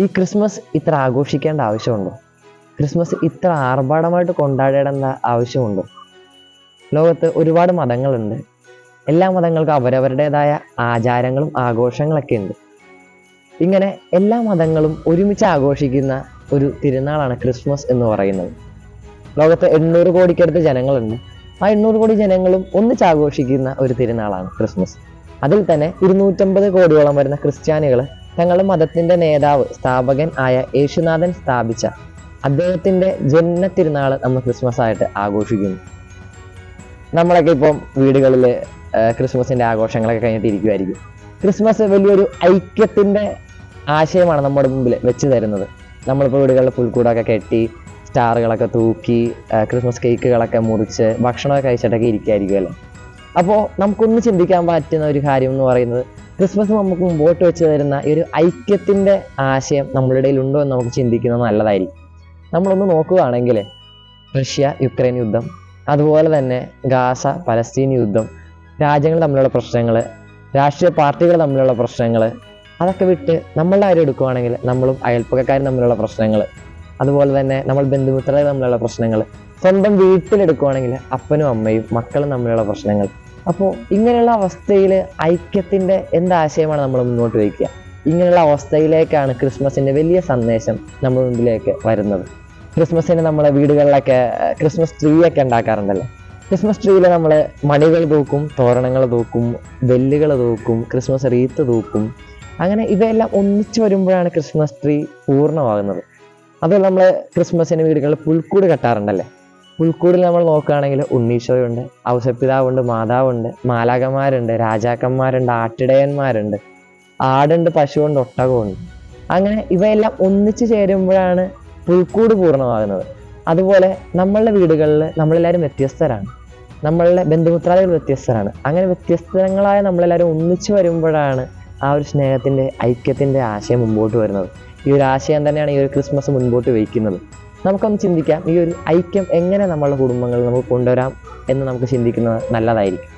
ഈ ക്രിസ്മസ് ഇത്ര ആഘോഷിക്കേണ്ട ആവശ്യമുണ്ടോ? ക്രിസ്മസ് ഇത്ര ആർഭാടമായിട്ട് കൊണ്ടാടേണ്ട ആവശ്യമുണ്ടോ? ലോകത്ത് ഒരുപാട് മതങ്ങളുണ്ട്. എല്ലാ മതങ്ങൾക്കും അവരവരുടേതായ ആചാരങ്ങളും ആഘോഷങ്ങളൊക്കെ ഉണ്ട്. ഇങ്ങനെ എല്ലാ മതങ്ങളും ഒരുമിച്ച് ആഘോഷിക്കുന്ന ഒരു തിരുനാളാണ് ക്രിസ്മസ് എന്ന് പറയുന്നത്. ലോകത്ത് എണ്ണൂറ് കോടിക്കടുത്ത് ജനങ്ങളുണ്ട്. ആ എണ്ണൂറ് കോടി ജനങ്ങളും ഒന്നിച്ച് ആഘോഷിക്കുന്ന ഒരു തിരുനാളാണ് ക്രിസ്മസ്. അതിൽ തന്നെ ഇരുന്നൂറ്റമ്പത് കോടിയോളം വരുന്ന ക്രിസ്ത്യാനികൾ തങ്ങളുടെ മതത്തിന്റെ നേതാവ് സ്ഥാപകൻ ആയ യേശുനാഥൻ സ്ഥാപിച്ച അദ്ദേഹത്തിന്റെ ജന്മ തിരുനാൾ നമ്മൾ ക്രിസ്മസ് ആയിട്ട് ആഘോഷിക്കുന്നു. നമ്മളൊക്കെ ഇപ്പം വീടുകളിൽ ക്രിസ്മസിന്റെ ആഘോഷങ്ങളൊക്കെ കഴിഞ്ഞിട്ട് ഇരിക്കുമായിരിക്കും ക്രിസ്മസ് വലിയൊരു ഐക്യത്തിന്റെ ആശയമാണ് നമ്മുടെ മുമ്പിൽ വെച്ച് തരുന്നത്. നമ്മളിപ്പോൾ വീടുകളിൽ പുൽക്കൂടൊക്കെ കെട്ടി സ്റ്റാറുകളൊക്കെ തൂക്കി ക്രിസ്മസ് കേക്കുകളൊക്കെ മുറിച്ച് ഭക്ഷണമൊക്കെ കഴിച്ചിട്ടൊക്കെ ഇരിക്കുമായിരിക്കുമല്ലോ അപ്പോൾ നമുക്കൊന്ന് ചിന്തിക്കാൻ പറ്റുന്ന ഒരു കാര്യം എന്ന് പറയുന്നത് ക്രിസ്മസ് നമുക്ക് മുമ്പോട്ട് വെച്ച് തരുന്ന ഈ ഒരു ഐക്യത്തിന്റെ ആശയം നമ്മളുടെ ഇടയിൽ ഉണ്ടോ എന്ന് നമുക്ക് ചിന്തിക്കുന്നത് നല്ലതായിരിക്കും. നമ്മളൊന്ന് നോക്കുകയാണെങ്കിൽ റഷ്യ യുക്രൈൻ യുദ്ധം അതുപോലെ തന്നെ ഗാസ പലസ്തീൻ യുദ്ധം രാജ്യങ്ങൾ തമ്മിലുള്ള പ്രശ്നങ്ങൾ രാഷ്ട്രീയ പാർട്ടികൾ തമ്മിലുള്ള പ്രശ്നങ്ങൾ അതൊക്കെ വിട്ട് നമ്മളുടെ കാര്യം എടുക്കുകയാണെങ്കിൽ നമ്മളും അയൽപ്പക്കാരും തമ്മിലുള്ള പ്രശ്നങ്ങൾ അതുപോലെ തന്നെ നമ്മൾ ബന്ധുമിത്രങ്ങൾ തമ്മിലുള്ള പ്രശ്നങ്ങൾ സ്വന്തം വീട്ടിലെടുക്കുകയാണെങ്കിൽ അപ്പനും അമ്മയും മക്കളും തമ്മിലുള്ള പ്രശ്നങ്ങൾ അപ്പോൾ ഇങ്ങനെയുള്ള അവസ്ഥയിൽ ഐക്യത്തിന്റെ എന്താശയമാണ് നമ്മൾ മുന്നോട്ട് വയ്ക്കുക? ഇങ്ങനെയുള്ള അവസ്ഥയിലേക്കാണ് ക്രിസ്മസിന്റെ വലിയ സന്ദേശം നമ്മുടെ മുമ്പിലേക്ക് വരുന്നത്. ക്രിസ്മസിന് നമ്മളെ വീടുകളിലൊക്കെ ക്രിസ്മസ് ട്രീ ഒക്കെ ഉണ്ടാക്കാറുണ്ടല്ലോ. ക്രിസ്മസ് ട്രീയിൽ നമ്മൾ മണികൾ തൂക്കും തോരണങ്ങൾ തൂക്കും ബെല്ലുകൾ തൂക്കും ക്രിസ്മസ് റീത്ത് തൂക്കും. അങ്ങനെ ഇവയെല്ലാം ഒന്നിച്ചു വരുമ്പോഴാണ് ക്രിസ്മസ് ട്രീ പൂർണമാകുന്നത്. അതുപോലെ നമ്മൾ ക്രിസ്മസിന് വീടുകളിൽ പുൽക്കൂട് കെട്ടാറുണ്ടല്ലേ? പുൽക്കൂടിൽ നമ്മൾ നോക്കുകയാണെങ്കിൽ ഉണ്ണീശോയുണ്ട് ഔസപ്പിതാവുണ്ട് മാതാവുണ്ട് മാലാകന്മാരുണ്ട് രാജാക്കന്മാരുണ്ട് ആട്ടിടയന്മാരുണ്ട് ആടുണ്ട് പശുവുണ്ട് ഒട്ടകമുണ്ട്. അങ്ങനെ ഇവയെല്ലാം ഒന്നിച്ചു ചേരുമ്പോഴാണ് പുൽക്കൂട് പൂർണമാകുന്നത്. അതുപോലെ നമ്മളുടെ വീടുകളിൽ നമ്മളെല്ലാവരും വ്യത്യസ്തരാണ്. നമ്മളുടെ ബന്ധുമിത്രാദികൾ വ്യത്യസ്തരാണ്. അങ്ങനെ വ്യത്യസ്തങ്ങളായ നമ്മളെല്ലാവരും ഒന്നിച്ചു വരുമ്പോഴാണ് ആ ഒരു സ്നേഹത്തിന്റെ ഐക്യത്തിന്റെ ആശയം മുമ്പോട്ട് വരുന്നത്. ഈ ഒരു ആശയം തന്നെയാണ് ഈ ഒരു ക്രിസ്മസ് മുൻപോട്ട് വയ്ക്കുന്നത്. നമുക്കൊന്ന് ചിന്തിക്കാം ഈ ഒരു ഐക്യം എങ്ങനെ നമ്മളുടെ കുടുംബങ്ങളിൽ നമുക്ക് കൊണ്ടുവരാം എന്ന് നമുക്ക് ചിന്തിക്കുന്നത് നല്ലതായിരിക്കും.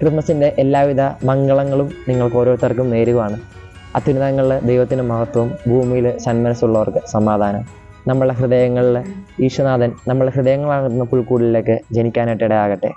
ക്രിസ്മസിന്റെ എല്ലാവിധ മംഗളങ്ങളും നിങ്ങൾക്ക് ഓരോരുത്തർക്കും നേരുകയാണ് അത്യുന്നതങ്ങളിൽ ദൈവത്തിന്റെ മഹത്വം ഭൂമിയിൽ സന്മനസ്സുള്ളവർക്ക് സമാധാനം. നമ്മളുടെ ഹൃദയങ്ങളിൽ ഈശ്വനാഥൻ നമ്മളുടെ ഹൃദയങ്ങളാകുന്ന പുൽക്കൂടിലേക്ക് ജനിക്കാനായിട്ട് ഇടയാകട്ടെ.